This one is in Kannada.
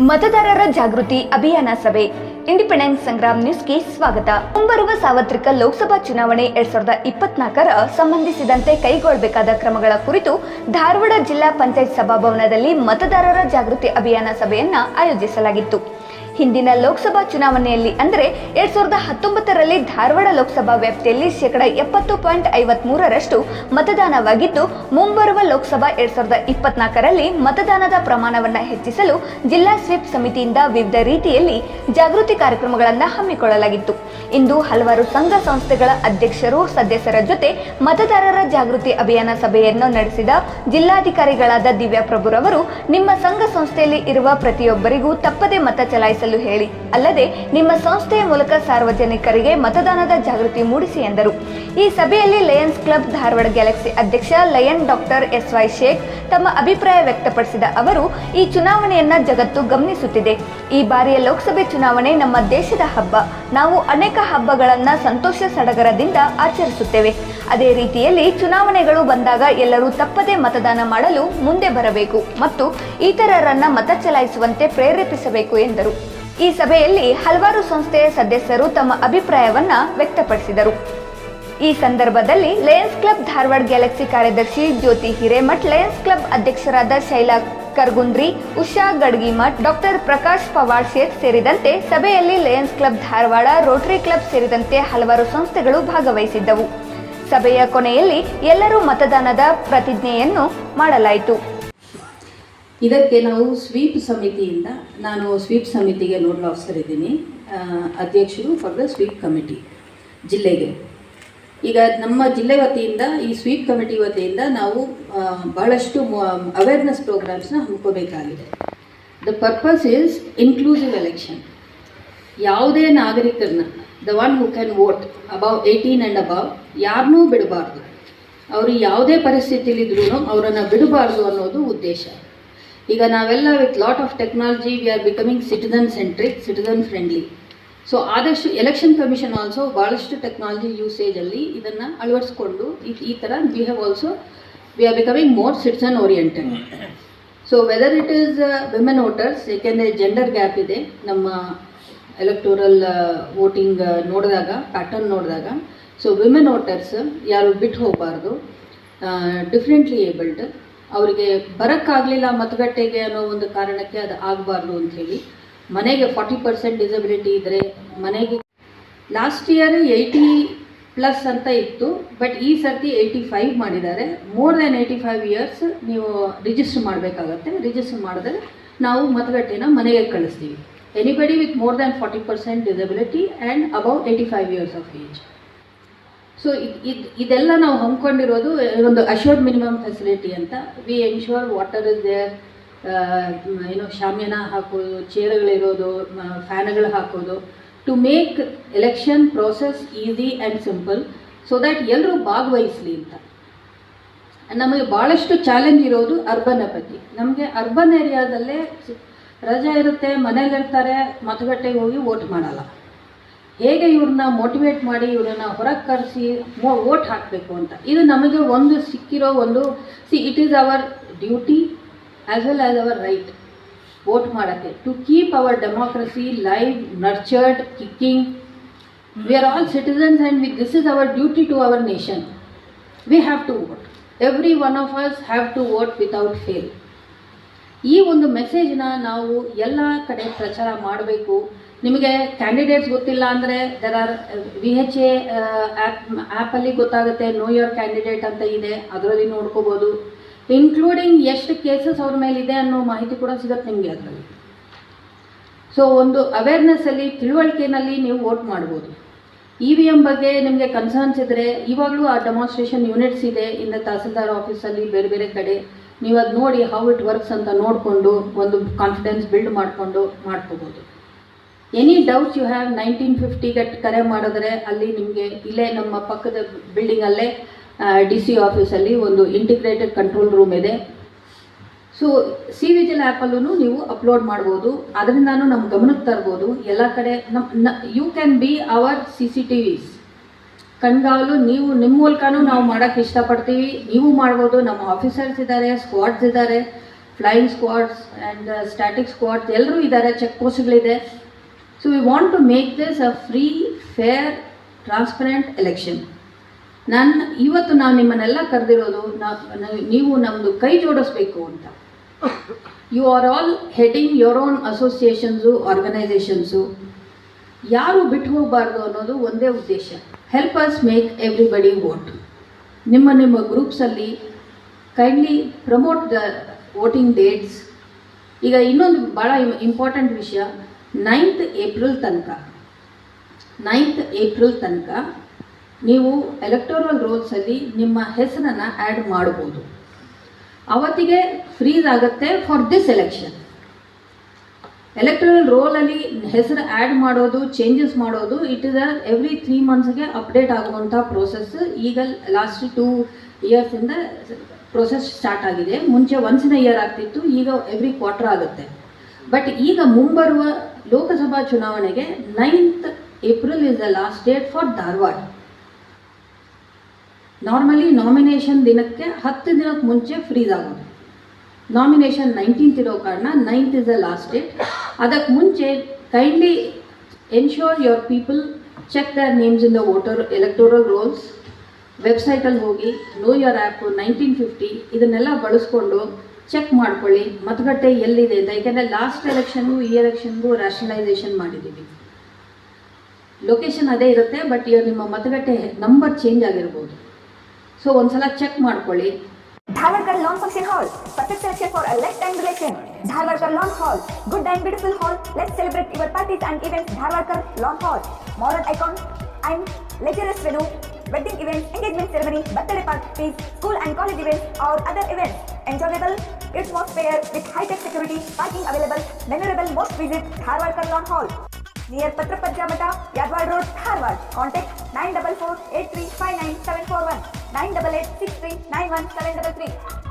ಮತದಾರರ ಜಾಗೃತಿ ಅಭಿಯಾನ ಸಭೆ ಇಂಡಿಪೆಂಡೆನ್ಸ್ ಸಂಗ್ರಾಮ್ ನ್ಯೂಸ್ಗೆ ಸ್ವಾಗತ. ಮುಂಬರುವ ಸಾರ್ವತ್ರಿಕ ಲೋಕಸಭಾ ಚುನಾವಣೆ ಎರಡ್ ಸಾವಿರದ ಇಪ್ಪತ್ನಾಲ್ಕರ ಸಂಬಂಧಿಸಿದಂತೆ ಕೈಗೊಳ್ಳಬೇಕಾದ ಕ್ರಮಗಳ ಕುರಿತು ಧಾರವಾಡ ಜಿಲ್ಲಾ ಪಂಚಾಯತ್ ಸಭಾಭವನದಲ್ಲಿ ಮತದಾರರ ಜಾಗೃತಿ ಅಭಿಯಾನ ಸಭೆಯನ್ನ ಆಯೋಜಿಸಲಾಗಿತ್ತು. ಹಿಂದಿನ ಲೋಕಸಭಾ ಚುನಾವಣೆಯಲ್ಲಿ ಅಂದರೆ ಎರಡ್ ಸಾವಿರದ ಹತ್ತೊಂಬತ್ತರಲ್ಲಿ ಧಾರವಾಡ ಲೋಕಸಭಾ ವ್ಯಾಪ್ತಿಯಲ್ಲಿ ಶೇಕಡ ಎಪ್ಪತ್ತು ಪಾಯಿಂಟ್ ಐವತ್ ಮೂರರಷ್ಟು ಮತದಾನವಾಗಿದ್ದು, ಮುಂಬರುವ ಲೋಕಸಭಾ ಎರಡ್ ಸಾವಿರದ ಇಪ್ಪತ್ನಾಲ್ಕರಲ್ಲಿ ಮತದಾನದ ಪ್ರಮಾಣವನ್ನು ಹೆಚ್ಚಿಸಲು ಜಿಲ್ಲಾ ಸ್ವೀಪ್ ಸಮಿತಿಯಿಂದ ವಿವಿಧ ರೀತಿಯಲ್ಲಿ ಜಾಗೃತಿ ಕಾರ್ಯಕ್ರಮಗಳನ್ನು ಹಮ್ಮಿಕೊಳ್ಳಲಾಗಿತ್ತು. ಇಂದು ಹಲವಾರು ಸಂಘ ಸಂಸ್ಥೆಗಳ ಅಧ್ಯಕ್ಷರು, ಸದಸ್ಯರ ಜೊತೆ ಮತದಾರರ ಜಾಗೃತಿ ಅಭಿಯಾನ ಸಭೆಯನ್ನು ನಡೆಸಿದ ಜಿಲ್ಲಾಧಿಕಾರಿಗಳಾದ ದಿವ್ಯಾ ಪ್ರಭುರವರು ನಿಮ್ಮ ಸಂಘ ಸಂಸ್ಥೆಯಲ್ಲಿ ಇರುವ ಪ್ರತಿಯೊಬ್ಬರಿಗೂ ತಪ್ಪದೆ ಮತ ಚಲಾಯಿಸಲು ಹೇಳಿ. ಅಲ್ಲದೆ ನಿಮ್ಮ ಸಂಸ್ಥೆಯ ಮೂಲಕ ಸಾರ್ವಜನಿಕರಿಗೆ ಮತದಾನದ ಜಾಗೃತಿ ಮೂಡಿಸಿ ಎಂದರು. ಈ ಸಭೆಯಲ್ಲಿ ಲಯನ್ಸ್ ಕ್ಲಬ್ ಧಾರವಾಡ ಗ್ಯಾಲಕ್ಸಿ ಅಧ್ಯಕ್ಷ lion doctor S Y Sheikh ತಮ್ಮ ಅಭಿಪ್ರಾಯ ವ್ಯಕ್ತಪಡಿಸಿದ ಅವರು, ಈ ಚುನಾವಣೆಯನ್ನ ಜಗತ್ತು ಗಮನಿಸುತ್ತಿದೆ. ಈ ಬಾರಿಯ ಲೋಕಸಭೆ ಚುನಾವಣೆ ನಮ್ಮ ದೇಶದ ಹಬ್ಬ. ನಾವು ಅನೇಕ ಹಬ್ಬಗಳನ್ನ ಸಂತೋಷ ಸಡಗರದಿಂದ ಆಚರಿಸುತ್ತೇವೆ. ಅದೇ ರೀತಿಯಲ್ಲಿ ಚುನಾವಣೆಗಳು ಬಂದಾಗ ಎಲ್ಲರೂ ತಪ್ಪದೇ ಮತದಾನ ಮಾಡಲು ಮುಂದೆ ಬರಬೇಕು ಮತ್ತು ಇತರರನ್ನ ಮತ ಚಲಾಯಿಸುವಂತೆ ಪ್ರೇರೇಪಿಸಬೇಕು ಎಂದರು. ಈ ಸಭೆಯಲ್ಲಿ ಹಲವಾರು ಸಂಸ್ಥೆಯ ಸದಸ್ಯರು ತಮ್ಮ ಅಭಿಪ್ರಾಯವನ್ನ ವ್ಯಕ್ತಪಡಿಸಿದರು. ಈ ಸಂದರ್ಭದಲ್ಲಿ ಲಯನ್ಸ್ ಕ್ಲಬ್ ಧಾರವಾಡ ಗ್ಯಾಲಕ್ಸಿ ಕಾರ್ಯದರ್ಶಿ ಜ್ಯೋತಿ ಹಿರೇಮಠ್, ಲಯನ್ಸ್ ಕ್ಲಬ್ ಅಧ್ಯಕ್ಷರಾದ ಶೈಲಾ ಕರ್ಗುಂದ್ರಿ, ಉಷಾ ಗಡ್ಗಿಮಠ್, ಡಾಕ್ಟರ್ ಪ್ರಕಾಶ್ ಪವಾರ್ ಶೇಖ್ ಸೇರಿದಂತೆ ಸಭೆಯಲ್ಲಿ Lions club Dharwad, Rotary club ಸೇರಿದಂತೆ ಹಲವಾರು ಸಂಸ್ಥೆಗಳು ಭಾಗವಹಿಸಿದ್ದವು. ಸಭೆಯ ಕೊನೆಯಲ್ಲಿ ಎಲ್ಲರೂ ಮತದಾನದ ಪ್ರತಿಜ್ಞೆಯನ್ನು ಮಾಡಲಾಯಿತು. ಇದಕ್ಕೆ ನಾವು ಸ್ವೀಪ್ ಸಮಿತಿಯಿಂದ, ನಾನು ಸ್ವೀಪ್ ಸಮಿತಿಗೆ ನೋಡಲು ಆಫೀಸರ್ ಇದ್ದೀನಿ. ಅಧ್ಯಕ್ಷರು ಫಾರ್ ದ ಸ್ವೀಪ್ ಕಮಿಟಿ ಜಿಲ್ಲೆಗೆ. ಈಗ ನಮ್ಮ ಜಿಲ್ಲೆ ವತಿಯಿಂದ, ಈ ಸ್ವೀಪ್ ಕಮಿಟಿ ವತಿಯಿಂದ ನಾವು ಬಹಳಷ್ಟು ಅವೇರ್ನೆಸ್ ಪ್ರೋಗ್ರಾಮ್ಸ್ನ ಹಮ್ಮಿಕೋಬೇಕಾಗಿದೆ. The purpose is inclusive election ಯಾವುದೇ ನಾಗರಿಕರನ್ನ the one who can vote above eighteen and above ಯಾರನ್ನೂ ಬಿಡಬಾರ್ದು. ಅವರು ಯಾವುದೇ ಪರಿಸ್ಥಿತಿಲಿದ್ರೂ ಅವರನ್ನು ಬಿಡಬಾರ್ದು ಅನ್ನೋದು ಉದ್ದೇಶ. ಈಗ ನಾವೆಲ್ಲ with lot of technology we are becoming citizen centric citizen friendly so ಆದಷ್ಟು ಎಲೆಕ್ಷನ್ ಕಮಿಷನ್ ಆಲ್ಸೋ ಭಾಳಷ್ಟು ಟೆಕ್ನಾಲಜಿ ಯೂಸೇಜಲ್ಲಿ ಇದನ್ನು ಅಳವಡಿಸ್ಕೊಂಡು ಈ ಥರ we have also we are becoming more citizen oriented so whether it is women voters ಏಕೆಂದರೆ ಜೆಂಡರ್ ಗ್ಯಾಪ್ ಇದೆ, ನಮ್ಮ ಎಲೆಕ್ಟೋರಲ್ ವೋಟಿಂಗ್ ನೋಡಿದಾಗ ಪ್ಯಾಟರ್ನ್ ನೋಡಿದಾಗ ಸೊ ವಿಮೆನ್ ವೋಟರ್ಸ್ ಯಾರು ಬಿಟ್ಟು ಹೋಗಬಾರ್ದು ಡಿಫ್ರೆಂಟ್ಲಿ ಏಬಲ್ಡ್ ಅವರಿಗೆ ಬರೋಕ್ಕಾಗಲಿಲ್ಲ ಮತಗಟ್ಟೆಗೆ ಅನ್ನೋ ಒಂದು ಕಾರಣಕ್ಕೆ ಅದು ಆಗಬಾರ್ದು ಹೇಳಿ. ಮನೆಗೆ ಫಾರ್ಟಿ ಪರ್ಸೆಂಟ್ ಡಿಸಬಿಲಿಟಿ ಇದ್ದರೆ ಮನೆಗೆ ಲಾಸ್ಟ್ ಇಯರ್ ಏಯ್ಟಿ ಪ್ಲಸ್ ಅಂತ ಇತ್ತು ಬಟ್ ಈ ಸರ್ತಿ ಏಯ್ಟಿ ಫೈವ್ ಮಾಡಿದ್ದಾರೆ. More than eighty five years ನೀವು ರಿಜಿಸ್ಟರ್ ಮಾಡಬೇಕಾಗತ್ತೆ. ರಿಜಿಸ್ಟರ್ ಮಾಡಿದ್ರೆ ನಾವು ಮತಗಟ್ಟೆನ ಮನೆಗೆ ಕಳಿಸ್ತೀವಿ. Anybody with more than forty percent disability and above eighty five years of age so ಇದು ಇದೆಲ್ಲ ನಾವು ಹಮ್ಮಿಕೊಂಡಿರೋದು ಒಂದು ಅಶ್ಯೂರ್ಡ್ ಮಿನಿಮಮ್ ಫೆಸಿಲಿಟಿ ಅಂತ. We ensure water is there ಏನೋ ಶಾಮಿಯಾನ ಹಾಕೋದು ಚೇರ್ಗಳಿರೋದು ಫ್ಯಾನ್ಗಳು ಹಾಕೋದು. To make election process easy and simple so that ಎಲ್ಲರೂ ಭಾಗವಹಿಸಲಿ ಅಂತ. ನಮಗೆ ಭಾಳಷ್ಟು ಚಾಲೆಂಜ್ ಇರೋದು ಅರ್ಬನ್ ಬಗ್ಗೆ. ನಮಗೆ ಅರ್ಬನ್ ಏರಿಯಾದಲ್ಲೇ ರಜೆ ಇರುತ್ತೆ ಮನೇಲಿರ್ತಾರೆ ಮತಗಟ್ಟೆಗೆ ಹೋಗಿ ವೋಟ್ ಮಾಡಲ್ಲ. ಹೇಗೆ ಇವ್ರನ್ನ ಮೋಟಿವೇಟ್ ಮಾಡಿ ಇವ್ರನ್ನ ಹೊರಗೆ ಕರೆಸಿ ವೋಟ್ ಹಾಕಬೇಕು ಅಂತ. ಇದು ನಮಗೆ ಒಂದು ಸಿಕ್ಕಿರೋ ಒಂದು see it is our duty as well as our right vote ಮಾಡೋಕ್ಕೆ. To keep our democracy live nurtured kicking we are all citizens and we this is our duty to our nation we have to vote every one of us have to vote without fail ಈ ಒಂದು ಮೆಸೇಜ್ನ ನಾವು ಎಲ್ಲ ಕಡೆ ಪ್ರಚಾರ ಮಾಡಬೇಕು. ನಿಮಗೆ ಕ್ಯಾಂಡಿಡೇಟ್ಸ್ ಗೊತ್ತಿಲ್ಲ ಅಂದರೆ there are we have a app ಆ್ಯಪಲ್ಲಿ ಗೊತ್ತಾಗುತ್ತೆ ನೋ ಯೋರ್ ಕ್ಯಾಂಡಿಡೇಟ್ ಅಂತ ಇದೆ, ಅದರಲ್ಲಿ ನೋಡ್ಕೋಬೋದು. ಇನ್ಕ್ಲೂಡಿಂಗ್ ಎಷ್ಟು ಕೇಸಸ್ ಅವ್ರ ಮೇಲಿದೆ ಅನ್ನೋ ಮಾಹಿತಿ ಕೂಡ ಸಿಗುತ್ತೆ ನಿಮಗೆ ಅದರಲ್ಲಿ. ಸೊ ಒಂದು ಅವೇರ್ನೆಸ್ಸಲ್ಲಿ ತಿಳುವಳಿಕೆನಲ್ಲಿ ನೀವು ವೋಟ್ ಮಾಡ್ಬೋದು. ಇ ವಿ ಎಂ ಬಗ್ಗೆ ನಿಮಗೆ ಕನ್ಸರ್ನ್ಸ್ ಇದ್ದರೆ ಇವಾಗಲೂ ಆ ಡೆಮಾನ್ಸ್ಟ್ರೇಷನ್ ಯೂನಿಟ್ಸ್ ಇದೆ ಇಂದ ತಹಸೀಲ್ದಾರ್ ಆಫೀಸಲ್ಲಿ ಬೇರೆ ಬೇರೆ ಕಡೆ. ನೀವು ಅದು ನೋಡಿ ಹೌ ಇಟ್ ವರ್ಕ್ಸ್ ಅಂತ ನೋಡಿಕೊಂಡು, ಒಂದು ಕಾನ್ಫಿಡೆನ್ಸ್ ಬಿಲ್ಡ್ ಮಾಡಿಕೊಂಡು ಮಾಡ್ಕೋಬೋದು. Any doubts you have nineteen ಫಿಫ್ಟಿಗೆ ಕರೆ ಮಾಡಿದ್ರೆ ಅಲ್ಲಿ ನಿಮಗೆ ಇಲ್ಲೇ ನಮ್ಮ ಪಕ್ಕದ ಬಿಲ್ಡಿಂಗಲ್ಲೇ ಡಿ ಸಿ ಆಫೀಸಲ್ಲಿ ಒಂದು ಇಂಟಿಗ್ರೇಟೆಡ್ ಕಂಟ್ರೋಲ್ ರೂಮ್ ಇದೆ. ಸೊ ಸಿ ವಿಜಿಲ್ ಆ್ಯಪಲ್ಲೂ ನೀವು ಅಪ್ಲೋಡ್ ಮಾಡ್ಬೋದು. ಅದರಿಂದನೂ ನಮ್ಮ ಗಮನಕ್ಕೆ ತರ್ಬೋದು. ಎಲ್ಲ ಕಡೆ ನಮ್ಮ you can be our C C T Vs ಕಣ್ಗಾವಲು ನೀವು ನಿಮ್ಮ ಮೂಲಕನೂ ನಾವು ಮಾಡೋಕ್ಕೆ ಇಷ್ಟಪಡ್ತೀವಿ. ನೀವು ಮಾಡ್ಬೋದು. ನಮ್ಮ ಆಫೀಸರ್ಸ್ ಇದ್ದಾರೆ ಸ್ಕ್ವಾಡ್ಸ್ ಇದ್ದಾರೆ flying squads and static squads ಎಲ್ಲರೂ ಇದ್ದಾರೆ ಚೆಕ್ ಪೋಸ್ಟ್ಗಳಿದೆ so we want to make this a free fair transparent election ನನ್ನ ಇವತ್ತು ನಾವು ನಿಮ್ಮನ್ನೆಲ್ಲ ಕರೆದಿರೋದು ನೀವು ನಮ್ಮದು ಕೈ ಜೋಡಿಸ್ಬೇಕು ಅಂತ. You are all heading your own associations organisations ಯಾರು ಬಿಟ್ಟು ಹೋಗಬಾರ್ದು ಅನ್ನೋದು ಒಂದೇ ಉದ್ದೇಶ. Help us make everybody vote ನಿಮ್ಮ ನಿಮ್ಮ ಗ್ರೂಪ್ಸಲ್ಲಿ kindly promote the voting dates ಈಗ ಇನ್ನೊಂದು ಭಾಳ ಇಂಪಾರ್ಟೆಂಟ್ ವಿಷಯ. ನೈನ್ತ್ ಏಪ್ರಿಲ್ ತನಕ. ನೈನ್ತ್ ಏಪ್ರಿಲ್ ತನಕ ನೀವು ಎಲೆಕ್ಟೋರಲ್ ರೋಲ್ಸಲ್ಲಿ ನಿಮ್ಮ ಹೆಸರನ್ನು ಆ್ಯಡ್ ಮಾಡ್ಬೋದು. ಅವತ್ತಿಗೆ ಫ್ರೀಸ್ ಆಗುತ್ತೆ ಫಾರ್ ದಿಸ್ ಎಲೆಕ್ಷನ್ ಎಲೆಕ್ಟ್ರಲ್ ರೋಲಲ್ಲಿ ಹೆಸರು ಆ್ಯಡ್ ಮಾಡೋದು ಚೇಂಜಸ್ ಮಾಡೋದು ಇಟ್ ಇಸ್ ಎವ್ರಿ ತ್ರೀ ಮಂತ್ಸ್ಗೆ ಅಪ್ಡೇಟ್ ಆಗುವಂಥ ಪ್ರೋಸೆಸ್ ಈಗ ಲಾಸ್ಟ್ ಟೂ ಇಯರ್ಸಿಂದ ಪ್ರೋಸೆಸ್ ಸ್ಟಾರ್ಟ್ ಆಗಿದೆ. ಮುಂಚೆ ಒನ್ಸ್ ಇನ್ ಇಯರ್ ಆಗ್ತಿತ್ತು, ಈಗ ಎವ್ರಿ ಕ್ವಾರ್ಟರ್ ಆಗುತ್ತೆ. ಬಟ್ ಈಗ ಮುಂಬರುವ ಲೋಕಸಭಾ ಚುನಾವಣೆಗೆ ninth April is the last date for Dharwad normally nomination ದಿನಕ್ಕೆ ಹತ್ತು ದಿನಕ್ಕೆ ಮುಂಚೆ ಫ್ರೀಸ್ ಆಗೋದು. ನಾಮಿನೇಷನ್ ನೈನ್ಟೀನ್ತ್ ಇರೋ ಕಾರಣ ninth is the last date ಅದಕ್ಕೆ ಮುಂಚೆ kindly ensure your people check their names in the voter electoral rolls ವೆಬ್ಸೈಟಲ್ಲಿ ಹೋಗಿ know your app nineteen fifty ಇದನ್ನೆಲ್ಲ ಬಳಸ್ಕೊಂಡು ಚೆಕ್ ಮಾಡ್ಕೊಳ್ಳಿ. ಮತಗಟ್ಟೆ ಎಲ್ಲಿದೆ ಅಂತ. ಯಾಕೆಂದರೆ ಲಾಸ್ಟ್ ಎಲೆಕ್ಷನ್ಗೂ ಈ ಎಲೆಕ್ಷನ್ಗೂ ರ್ಯಾಷನಲೈಸೇಷನ್ ಮಾಡಿದ್ದೀವಿ ಲೊಕೇಶನ್ ಅದೇ ಇರುತ್ತೆ ಬಟ್ ಇವಾಗ ನಿಮ್ಮ ಮತಗಟ್ಟೆ ನಂಬರ್ ಚೇಂಜ್ ಆಗಿರ್ಬೋದು. ಸೊ ಒಂದ್ಸಲ ಚೆಕ್ ಮಾಡ್ಕೊಳ್ಳಿ. Dharwad lawn function hall perfect selection for left and relation Dharwad lawn hall good and beautiful hall let celebrate your parties and event Dharwad lawn hall modern icon and lectures venue wedding event engagement ceremony birthday parties school and college event or other event enjoyable. It was fair with high-tech security, parking available, memorable most visit Harvard Kalon Hall. Near Patrapatja Bata, Yadwad Road, Harvard. Contact 944 8359741 988 6391733.